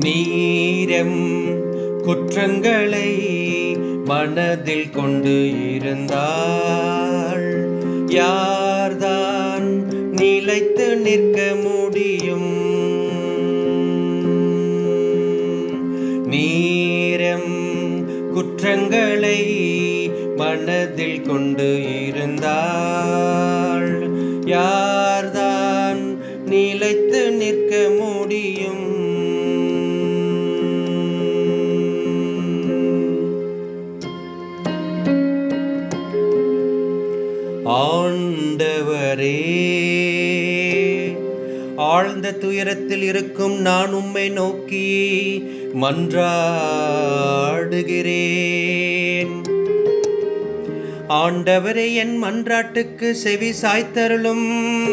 நீரம் குற்றங்களை மனதில் கொண்டு இருந்தாள். யார்தான் நிலைத்து நிற்க முடியும்? நீரம் குற்றங்களை மனதில் கொண்டு இருந்தாள். யார்தான் நிலைத்து நிற்க முடியும்? ஆண்டவரே. ஆழ்ந்த துயரத்தில் இருக்கும் நான் உம்மை நோக்கி மன்றாடுகிறேன். ஆண்டவரே என் மன்றாட்டுக்கு செவி சாய்த்தருளும்.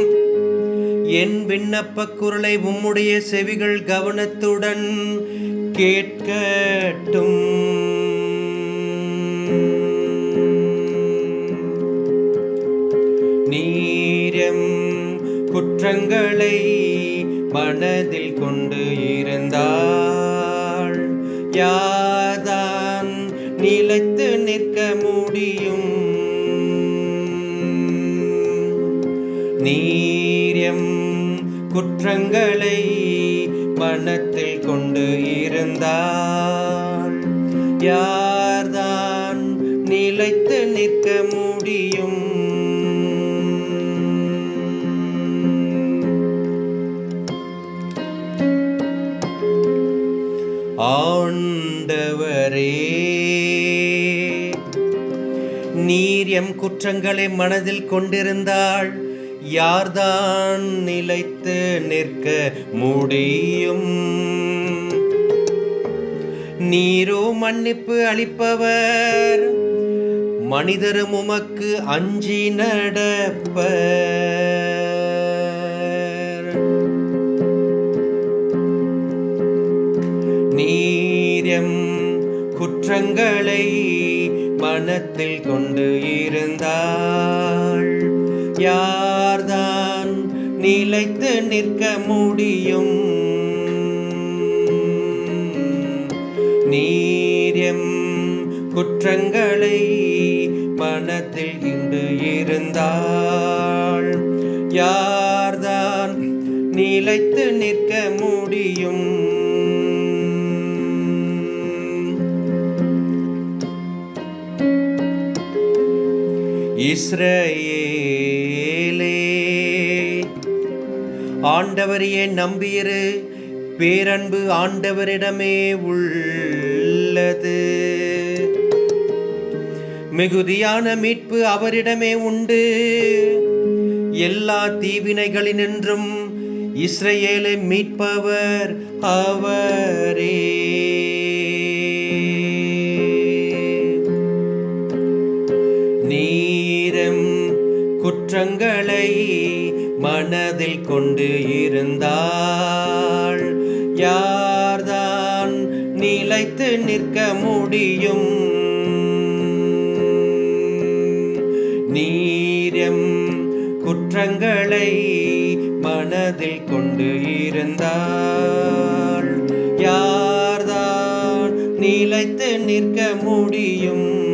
என் விண்ணப்ப குரலை உம்முடைய செவிகள் கவனத்துடன் கேட்கட்டும். குற்றங்களை மனதில் கொண்டு இருந்தாள். யாதான் நிலைத்து நிற்க முடியும்? நீரியம் குற்றங்களை மனத்தில் கொண்டு இருந்தாள். யார்தான் நிலைத்து நிற்க முடியும்? ஆண்டவரே நீர் எம் குற்றங்களை மனதில் கொண்டிருந்தாள். யார்தான் நிலைத்து நிற்க முடியும்? நீரோ மன்னிப்பு அளிப்பவர். மனிதரும் உமக்கு அஞ்சி நடப்பர். எம் குற்றங்களை மனத்தில் கொண்டு இருந்தாள். யார்தான் நிலைத்து நிற்க முடியும்? நீரியம் குற்றங்களை மனத்தில் இன்று இருந்தாள். யார்தான் நிலைத்து நிற்க முடியும்? இஸ்ரேலே. ஆண்டவரையே நம்பியிரு? பேரன்பு ஆண்டவரிடமே உள்ளது. மிகுதியான மீட்பு அவரிடமே உண்டு. எல்லா தீவினைகளினின்றும் இஸ்ரேலை மீட்பவர் அவரே. குற்றங்களை மனதில் கொண்டு இருந்தாள். யார்தான் நிலைத்து நிற்க முடியும்? நீரம் குற்றங்களை மனதில் கொண்டு இருந்தாள். யார்தான் நிலைத்து நிற்க முடியும்?